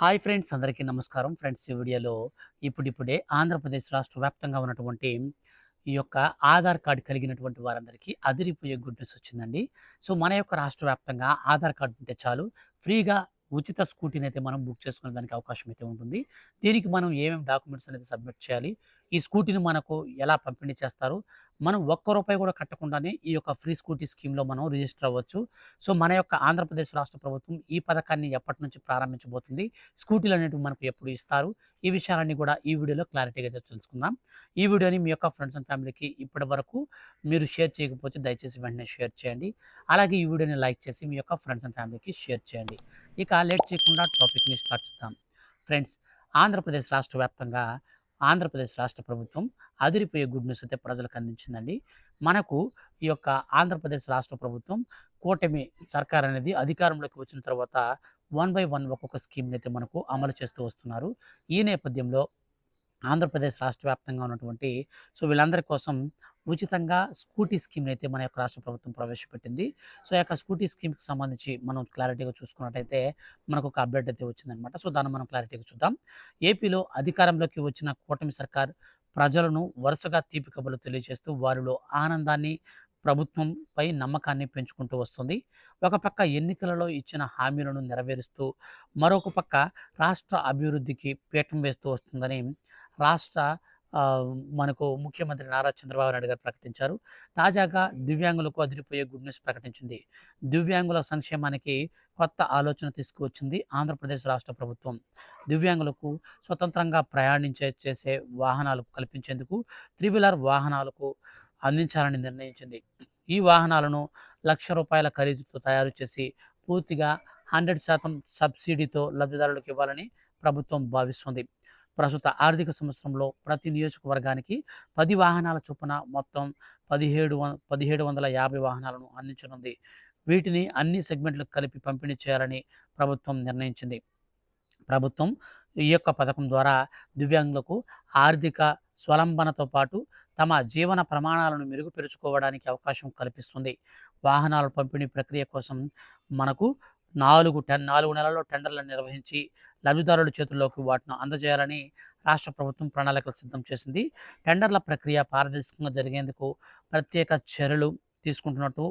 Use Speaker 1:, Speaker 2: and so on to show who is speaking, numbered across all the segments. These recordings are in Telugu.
Speaker 1: హాయ్ ఫ్రెండ్స్ అందరికీ నమస్కారం. ఫ్రెండ్స్ ఈ వీడియోలో ఇప్పుడిప్పుడే ఆంధ్రప్రదేశ్ రాష్ట్ర వ్యాప్తంగా ఉన్నటువంటి ఈ యొక్క ఆధార్ కార్డు కలిగినటువంటి వారందరికీ అదిరిపోయే గుడ్ న్యూస్ వచ్చిందండి. సో మన యొక్క రాష్ట్ర వ్యాప్తంగా ఆధార్ కార్డు ఉంటే చాలు ఫ్రీగా ఉచిత స్కూటీని అయితే మనం బుక్ చేసుకునే దానికి అవకాశం అయితే ఉంటుంది. దీనికి మనం ఏమేమి డాక్యుమెంట్స్ అనేది సబ్మిట్ చేయాలి ఈ స్కూటీని మనకు ఎలా పంపిణీ చేస్తారు? మనం ఒక్క రూపాయి కూడా కట్టకుండానే ఈ యొక్క ఫ్రీ స్కూటీ స్కీమ్లో మనం రిజిస్టర్ అవ్వచ్చు. సో మన యొక్క ఆంధ్రప్రదేశ్ రాష్ట్ర ప్రభుత్వం ఈ పథకాన్ని ఎప్పటి నుంచి ప్రారంభించబోతుంది? స్కూటీలు అనేవి మనకు ఎప్పుడు ఇస్తారు? ఈ విషయాలన్నీ కూడా ఈ వీడియోలో క్లారిటీగా తెలుసుకుందాం. ఈ వీడియోని మీ యొక్క ఫ్రెండ్స్ అండ్ ఫ్యామిలీకి ఇప్పటి వరకు మీరు షేర్ చేయకపోతే దయచేసి వెంటనే షేర్ చేయండి. అలాగే ఈ వీడియోని లైక్ చేసి మీ యొక్క ఫ్రెండ్స్ అండ్ ఫ్యామిలీకి షేర్ చేయండి. ఇక లేట్ చేయకుండా టాపిక్ని స్టార్ట్ చేద్దాం. ఫ్రెండ్స్ ఆంధ్రప్రదేశ్ రాష్ట్ర వ్యాప్తంగా ఆంధ్రప్రదేశ్ రాష్ట్ర ప్రభుత్వం అదిరిపోయే గుడ్ న్యూస్ అయితే ప్రజలకు అందించిందండి. మనకు ఈ యొక్క ఆంధ్రప్రదేశ్ రాష్ట్ర ప్రభుత్వం కూటమి సర్కార్ అనేది అధికారంలోకి వచ్చిన తర్వాత వన్ బై వన్ ఒక్కొక్క స్కీమ్ని అయితే మనకు అమలు చేస్తూ వస్తున్నారు. ఈ నేపథ్యంలో ఆంధ్రప్రదేశ్ రాష్ట్ర వ్యాప్తంగా ఉన్నటువంటి సో వీళ్ళందరి కోసం ఉచితంగా స్కూటీ స్కీమ్ని అయితే మన యొక్క రాష్ట్ర ప్రభుత్వం ప్రవేశపెట్టింది. సో యొక్క స్కూటీ స్కీమ్కి సంబంధించి మనం క్లారిటీగా చూసుకున్నట్టయితే మనకు ఒక అప్డేట్ అయితే వచ్చిందనమాట సో దాన్ని మనం క్లారిటీగా చూద్దాం. ఏపీలో అధికారంలోకి వచ్చిన కూటమి సర్కార్ ప్రజలను వరుసగా తీపి కబుర్లు తెలియజేస్తూ వారిలో ఆనందాన్ని ప్రభుత్వంపై నమ్మకాన్ని పెంచుకుంటూ వస్తుంది. ఒక పక్క ఎన్నికలలో ఇచ్చిన హామీలను నెరవేరుస్తూ మరొక పక్క రాష్ట్ర అభివృద్ధికి పీఠం వేస్తూ వస్తుందని రాష్ట్ర మనకు ముఖ్యమంత్రి నారా చంద్రబాబు నాయుడు గారు ప్రకటించారు. తాజాగా దివ్యాంగులకు అదిరిపోయే గుడ్ న్యూస్ ప్రకటించింది. దివ్యాంగుల సంక్షేమానికి కొత్త ఆలోచన తీసుకువచ్చింది ఆంధ్రప్రదేశ్ రాష్ట్ర ప్రభుత్వం. దివ్యాంగులకు స్వతంత్రంగా ప్రయాణించే చేసే వాహనాలు కల్పించేందుకు త్రివిలర్ వాహనాలకు అందించాలని నిర్ణయించింది. ఈ వాహనాలను లక్ష రూపాయల ఖరీదుతో తయారు చేసి పూర్తిగా హండ్రెడ్ శాతం సబ్సిడీతో లబ్ధిదారులకు ఇవ్వాలని ప్రభుత్వం భావిస్తుంది. ప్రస్తుత ఆర్థిక సంవత్సరంలో ప్రతి నియోజకవర్గానికి పది వాహనాల చొప్పున మొత్తం పదిహేడు వం పదిహేడు వందల యాభై వాహనాలను అందించనుంది. వీటిని అన్ని సెగ్మెంట్లకు కలిపి పంపిణీ చేయాలని ప్రభుత్వం నిర్ణయించింది. ప్రభుత్వం ఈ యొక్క పథకం ద్వారా దివ్యాంగులకు ఆర్థిక స్వలంబనతో పాటు తమ జీవన ప్రమాణాలను మెరుగుపరుచుకోవడానికి అవకాశం కల్పిస్తుంది. వాహనాల పంపిణీ ప్రక్రియ కోసం మనకు నాలుగు టెన్ నాలుగు నెలల్లో టెండర్లను నిర్వహించి లబ్ధిదారుల చేతుల్లోకి వాటిని అందజేయాలని రాష్ట్ర ప్రభుత్వం ప్రణాళికలు సిద్ధం చేసింది. టెండర్ల ప్రక్రియ పారదర్శకంగా జరిగేందుకు ప్రత్యేక చర్యలు తీసుకుంటున్నట్టు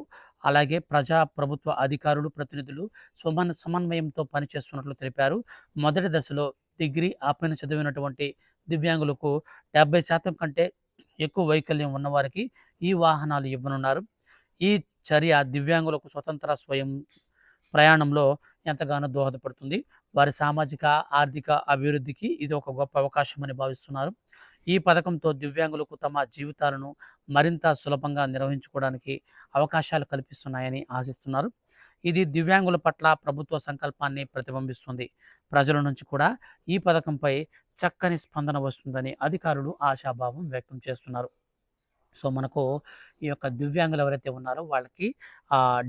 Speaker 1: అలాగే ప్రజా ప్రభుత్వ అధికారులు ప్రతినిధులు సమన్ సమన్వయంతో పనిచేస్తున్నట్లు తెలిపారు. మొదటి దశలో డిగ్రీ ఆపైన చదివినటువంటి దివ్యాంగులకు డెబ్బై శాతం కంటే ఎక్కువ వైకల్యం ఉన్నవారికి ఈ వాహనాలు ఇవ్వనున్నారు. ఈ చర్య దివ్యాంగులకు స్వతంత్ర స్వయం ప్రయాణంలో ఎంతగానో దోహదపడుతుంది. వారి సామాజిక ఆర్థిక అభివృద్ధికి ఇది ఒక గొప్ప అవకాశం అని భావిస్తున్నారు. ఈ పథకంతో దివ్యాంగులకు తమ జీవితాలను మరింత సులభంగా నిర్వహించుకోవడానికి అవకాశాలు కల్పిస్తున్నాయని ఆశిస్తున్నారు. ఇది దివ్యాంగుల పట్ల ప్రభుత్వ సంకల్పాన్ని ప్రతిబింబిస్తుంది. ప్రజల నుంచి కూడా ఈ పథకంపై చక్కని స్పందన వస్తుందని అధికారులు ఆశాభావం వ్యక్తం చేస్తున్నారు. సో మనకు ఈ యొక్క దివ్యాంగులు ఎవరైతే ఉన్నారో వాళ్ళకి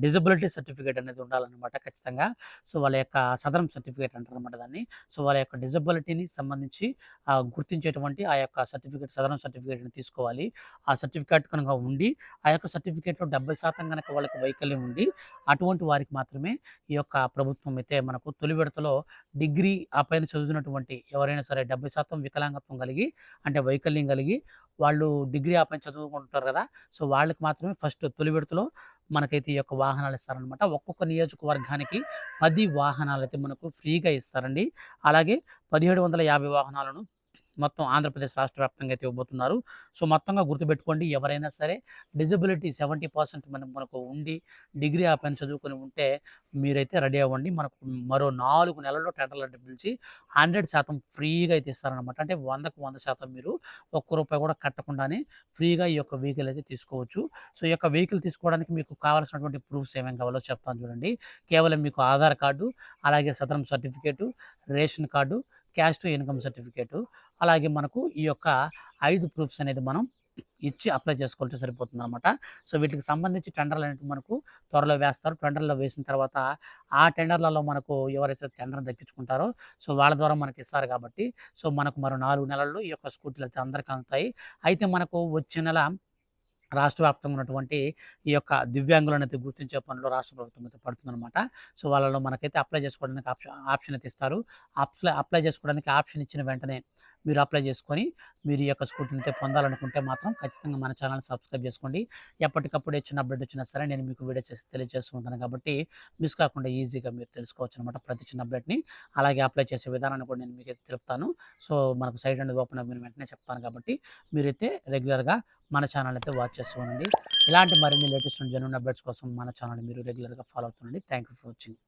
Speaker 1: డిజబిలిటీ సర్టిఫికేట్ అనేది ఉండాలన్నమాట ఖచ్చితంగా. సో వాళ్ళ యొక్క సదరం సర్టిఫికేట్ అంటారనమాట దాన్ని. సో వాళ్ళ యొక్క డిజబిలిటీని సంబంధించి గుర్తించేటువంటి ఆ యొక్క సర్టిఫికేట్ సదరం సర్టిఫికేట్ని తీసుకోవాలి. ఆ సర్టిఫికేట్ కనుక ఉండి ఆ యొక్క సర్టిఫికేట్లో డెబ్బై శాతం కనుక వాళ్ళకి వైకల్యం ఉండి అటువంటి వారికి మాత్రమే ఈ యొక్క ప్రభుత్వం అయితే మనకు తొలి విడతలో డిగ్రీ ఆ పైన చదువుతున్నటువంటి ఎవరైనా సరే డెబ్బై శాతం వికలాంగత్వం కలిగి అంటే వైకల్యం కలిగి వాళ్ళు డిగ్రీ ఆ పైన చదువుకుంటారు ఉంటారు కదా. సో వాళ్ళకి మాత్రమే ఫస్ట్ తొలి విడతలో మనకైతే ఈ యొక్క వాహనాలు ఇస్తారనమాట ఒక్కొక్క నియోజకవర్గానికి పది వాహనాలు అయితే మనకు ఫ్రీగా ఇస్తారండి. అలాగే పదిహేడు వందల యాభై వాహనాలను మొత్తం ఆంధ్రప్రదేశ్ రాష్ట్ర వ్యాప్తంగా అయితే ఇవ్వబోతున్నారు. సో మొత్తంగా గుర్తుపెట్టుకోండి ఎవరైనా సరే డిజబిలిటీ సెవెంటీ పర్సెంట్ మనకు మనకు ఉండి డిగ్రీ ఆ పైన చదువుకొని ఉంటే మీరైతే రెడీ అవ్వండి. మనకు మరో నాలుగు నెలల్లో టెండర్లు అంటే పిలిచి హండ్రెడ్ శాతం ఫ్రీగా అయితే ఇస్తారనమాట అంటే వందకు వంద శాతం మీరు ఒక్క రూపాయి కూడా కట్టకుండానే ఫ్రీగా ఈ యొక్క వెహికల్ అయితే తీసుకోవచ్చు. సో ఈ యొక్క వెహికల్ తీసుకోవడానికి మీకు కావాల్సినటువంటి ప్రూఫ్స్ ఏమేమి కావాలో చెప్తాను చూడండి. కేవలం మీకు ఆధార్ కార్డు అలాగే సదరం certificate ration card cash to income certificate అలాగే మనకు ఈ యొక్క ఐదు ప్రూఫ్స్ అనేది మనం ఇచ్చి అప్లై చేసుకోవాల్సి సరిపోతుంది అనమాట సో వీటికి సంబంధించి టెండర్లు అనేవి మనకు త్వరలో వేస్తారు. టెండర్లో వేసిన తర్వాత ఆ టెండర్లలో మనకు ఎవరైతే టెండర్ దక్కించుకుంటారో సో వాళ్ళ ద్వారా మనకి ఇస్తారు కాబట్టి సో మనకు మరో నాలుగు నెలల్లో ఈ యొక్క స్కూటీలు అయితే అందరికీ అందుతాయి. అయితే మనకు వచ్చే నెల రాష్ట్ర వ్యాప్తంగా ఉన్నటువంటి ఈ యొక్క దివ్యాంగులను అయితే గుర్తించే పనిలో రాష్ట్ర ప్రభుత్వం అయితే పడుతుందనమాట సో వాళ్ళలో మనకైతే అప్లై చేసుకోవడానికి ఆప్షన్ ఆప్షన్ అయితే ఇస్తారు. అప్లై అప్లై చేసుకోవడానికి ఆప్షన్ ఇచ్చిన వెంటనే మీరు అప్లై చేసుకొని మీరు ఈ యొక్క స్కూటీని అయితే పొందాలనుకుంటే మాత్రం ఖచ్చితంగా మన ఛానల్ సబ్స్క్రైబ్ చేసుకోండి. ఎప్పటికప్పుడు చిన్న అప్డేట్ వచ్చినా సరే నేను మీకు వీడియో చేసి తెలియజేస్తూ ఉంటాను కాబట్టి మిస్ కాకుండా ఈజీగా మీరు తెలుసుకోవచ్చు అనమాట ప్రతి చిన్న అప్డేట్ని. అలాగే అప్లై చేసే విధానాన్ని కూడా నేను మీకు అయితే తెలుపుతాను. సో మనకు సైట్ అనేది ఓపెన్ అవ్వని వెంటనే చెప్తాను కాబట్టి మీరైతే రెగ్యులర్గా మన ఛానల్ అయితే వాచ్ చేస్తూ ఉండండి. ఇలాంటి మరిన్ని లేటెస్ట్ జనరల్ అప్డేట్స్ కోసం మన ఛానల్ మీరు రెగ్యులర్గా ఫాలో అవుతుండండి థ్యాంక్ యూ ఫర్ వాచింగ్.